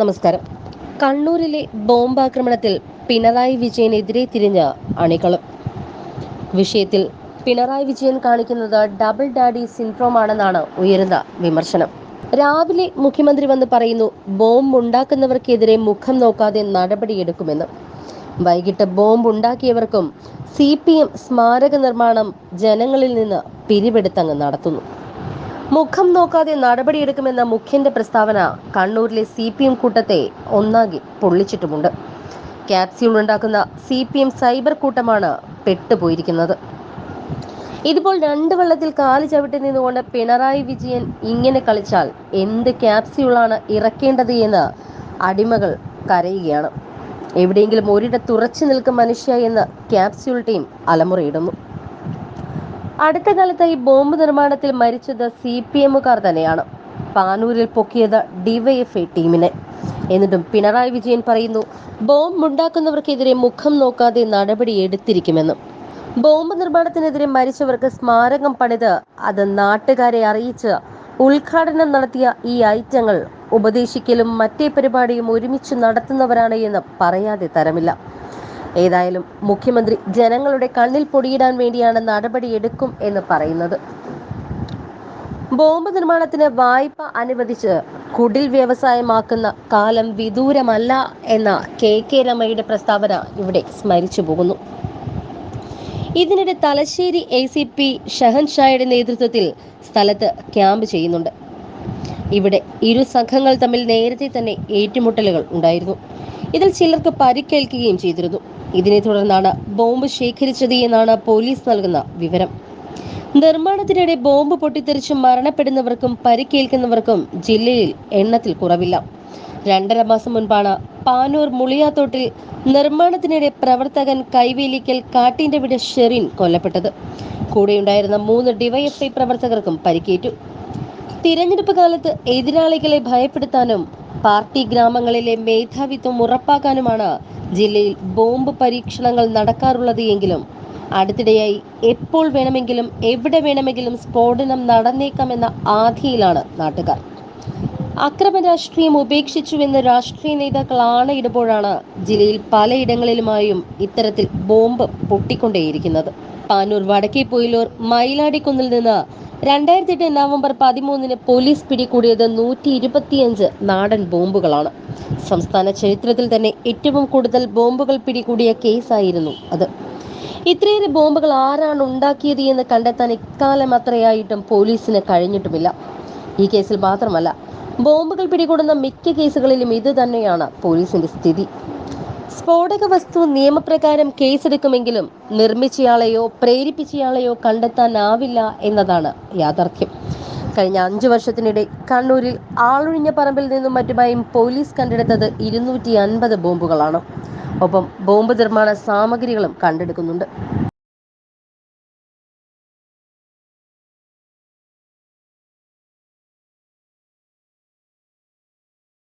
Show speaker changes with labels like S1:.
S1: നമസ്കാരം. കണ്ണൂരിലെ ബോംബാക്രമണത്തിൽ പിണറായി വിജയനെതിരെ തിരിഞ്ഞ അണികളും. വിഷയത്തിൽ പിണറായി വിജയൻ കാണിക്കുന്നത് ഡബിൾ ഡാഡി സിൻഡ്രോം ആണെന്നാണ് ഉയരുന്ന വിമർശനം. രാവിലെ മുഖ്യമന്ത്രി വന്ന് പറയുന്നു ബോംബ് ഉണ്ടാക്കുന്നവർക്കെതിരെ മുഖം നോക്കാതെ നടപടിയെടുക്കുമെന്ന്. വൈകിട്ട് ബോംബ് ഉണ്ടാക്കിയവർക്കും സി പി എം സ്മാരക നിർമ്മാണം ജനങ്ങളിൽ നിന്ന് പിരിവെടുത്തങ്ങ് നടത്തുന്നു. മുഖം നോക്കാതെ നടപടിയെടുക്കുമെന്ന മുഖ്യന്റെ പ്രസ്താവന കണ്ണൂരിലെ സി പി എം കൂട്ടത്തെ ഒന്നാകെ പൊള്ളിച്ചിട്ടുമുണ്ട്. ക്യാപ്സ്യൂൾ ഉണ്ടാക്കുന്ന സി പി എം സൈബർ കൂട്ടമാണ് പെട്ടുപോയിരിക്കുന്നത്. ഇതിപ്പോൾ രണ്ട് വള്ളത്തിൽ കാൽ ചവിട്ടി നിന്നുകൊണ്ട് പിണറായി വിജയൻ ഇങ്ങനെ കളിച്ചാൽ എന്ത് ക്യാപ്സ്യൂളാണ് ഇറക്കേണ്ടത് എന്ന് അടിമകൾ കരയുകയാണ്. എവിടെയെങ്കിലും ഒരിടത്ത് ഉറച്ചു നിൽക്കും മനുഷ്യ എന്ന് ക്യാപ്സ്യൂൾ ടീം അലമുറയിടുന്നു. അടുത്ത കാലത്തായി ബോംബ് നിർമ്മാണത്തിൽ മരിച്ചത് സി പി എമ്മുകാർ തന്നെയാണ്. പാനൂരിൽ പൊക്കിയത് ഡിവൈഎഫ്ഐ ടീമിനെ. എന്നിട്ടും പിണറായി വിജയൻ പറയുന്നു ബോംബ് ഉണ്ടാക്കുന്നവർക്കെതിരെ മുഖം നോക്കാതെ നടപടി എടുത്തിരിക്കുമെന്ന്. ബോംബ് നിർമ്മാണത്തിനെതിരെ മരിച്ചവർക്ക് സ്മാരകം പണിത് അത് നാട്ടുകാരെ അറിയിച്ച് ഉദ്ഘാടനം നടത്തിയ ഈ ഐറ്റങ്ങൾ ഉപദേശിക്കലും മറ്റേ പരിപാടിയും ഒരുമിച്ച് നടത്തുന്നവരാണ് എന്ന് പറയാതെ തരമില്ല. ഏതായാലും മുഖ്യമന്ത്രി ജനങ്ങളുടെ കണ്ണിൽ പൊടിയിടാൻ വേണ്ടിയാണ് നടപടിയെടുക്കും എന്ന് പറയുന്നത്. ബോംബ് നിർമ്മാണത്തിന് വായ്പ അനുവദിച്ച് കുടിൽ വ്യവസായമാക്കുന്ന കാലം വിദൂരമല്ല എന്ന കെ കെ രമയുടെ പ്രസ്താവന ഇവിടെ സ്മരിച്ചു പോകുന്നു. ഇതിനിടെ തലശ്ശേരി എ സി പി ഷഹൻഷായുടെ നേതൃത്വത്തിൽ സ്ഥലത്ത് ക്യാമ്പ് ചെയ്യുന്നുണ്ട്. ഇവിടെ ഇരു സംഘങ്ങൾ തമ്മിൽ നേരത്തെ തന്നെ ഏറ്റുമുട്ടലുകൾ ഉണ്ടായിരുന്നു. ഇതിൽ ചിലർക്ക് പരിക്കേൽക്കുകയും ചെയ്തിരുന്നു. ഇതിനെ തുടർന്നാണ് ബോംബ് ശേഖരിച്ചത് എന്നാണ് പോലീസ് നൽകുന്ന വിവരം. നിർമ്മാണത്തിനിടെ ബോംബ് പൊട്ടിത്തെറിച്ച് മരണപ്പെടുന്നവർക്കും പരിക്കേൽക്കുന്നവർക്കും ജില്ലയിൽ എണ്ണത്തിൽ കുറവില്ല. രണ്ടര മാസം മുൻപാണ് പാനൂർ മുളിയാത്തോട്ടിൽ നിർമ്മാണത്തിനിടെ പ്രവർത്തകൻ കൈവേലിക്കൽ കാട്ടിന്റെ വിട ഷെറിൻ കൊല്ലപ്പെട്ടത്. കൂടെയുണ്ടായിരുന്ന മൂന്ന് ഡിവൈഎഫ്ഐ പ്രവർത്തകർക്കും പരിക്കേറ്റു. തിരഞ്ഞെടുപ്പ് കാലത്ത് എതിരാളികളെ ഭയപ്പെടുത്താനും പാർട്ടി ഗ്രാമങ്ങളിലെ മേധാവിത്വം ഉറപ്പാക്കാനുമാണ് ജില്ലയിൽ ബോംബ് പരീക്ഷണങ്ങൾ നടക്കാറുള്ളത് എങ്കിലും അടുത്തിടെയായി എപ്പോൾ വേണമെങ്കിലും എവിടെ വേണമെങ്കിലും സ്ഫോടനം നടന്നേക്കാമെന്ന ആധിയിലാണ് നാട്ടുകാർ. അക്രമ രാഷ്ട്രീയം ഉപേക്ഷിച്ചുവെന്ന് രാഷ്ട്രീയ നേതാക്കൾ ആണയിടുമ്പോഴാണ് ജില്ലയിൽ പലയിടങ്ങളിലുമായും ഇത്തരത്തിൽ ബോംബ് പൊട്ടിക്കൊണ്ടേയിരിക്കുന്നത്. പാനൂർ വടക്കേ പൊയിലൂർ മയിലാടിക്കുന്നിൽ നിന്ന് രണ്ടായിരത്തി എട്ട് നവംബർ പതിമൂന്നിന് പോലീസ് പിടികൂടിയത് നൂറ്റി ഇരുപത്തിയഞ്ച് നാടൻ ബോംബുകളാണ്. സംസ്ഥാന ചരിത്രത്തിൽ തന്നെ ഏറ്റവും കൂടുതൽ ബോംബുകൾ പിടികൂടിയ കേസായിരുന്നു അത്. ഇത്രയേറെ ബോംബുകൾ ആരാണ് ഉണ്ടാക്കിയത് എന്ന് കണ്ടെത്താൻ ഇക്കാലം അത്രയായിട്ടും പോലീസിന് കഴിഞ്ഞിട്ടുമില്ല. ഈ കേസിൽ മാത്രമല്ല ബോംബുകൾ പിടികൂടുന്ന മിക്ക കേസുകളിലും ഇത് തന്നെയാണ് പോലീസിന്റെ സ്ഥിതി. സ്ഫോടക വസ്തു നിയമപ്രകാരം കേസെടുക്കുമെങ്കിലും നിർമ്മിച്ചയാളെയോ പ്രേരിപ്പിച്ചയാളെയോ കണ്ടെത്താനാവില്ല എന്നതാണ് യാഥാർത്ഥ്യം. കഴിഞ്ഞ അഞ്ചു വർഷത്തിനിടെ കണ്ണൂരിൽ ആളൊഴിഞ്ഞ പറമ്പിൽ നിന്നും മറ്റുമായും പോലീസ് കണ്ടെടുത്തത് ഇരുന്നൂറ്റി അൻപത് ബോംബുകളാണ്. ഒപ്പം ബോംബ് നിർമ്മാണ സാമഗ്രികളും കണ്ടെടുക്കുന്നുണ്ട്.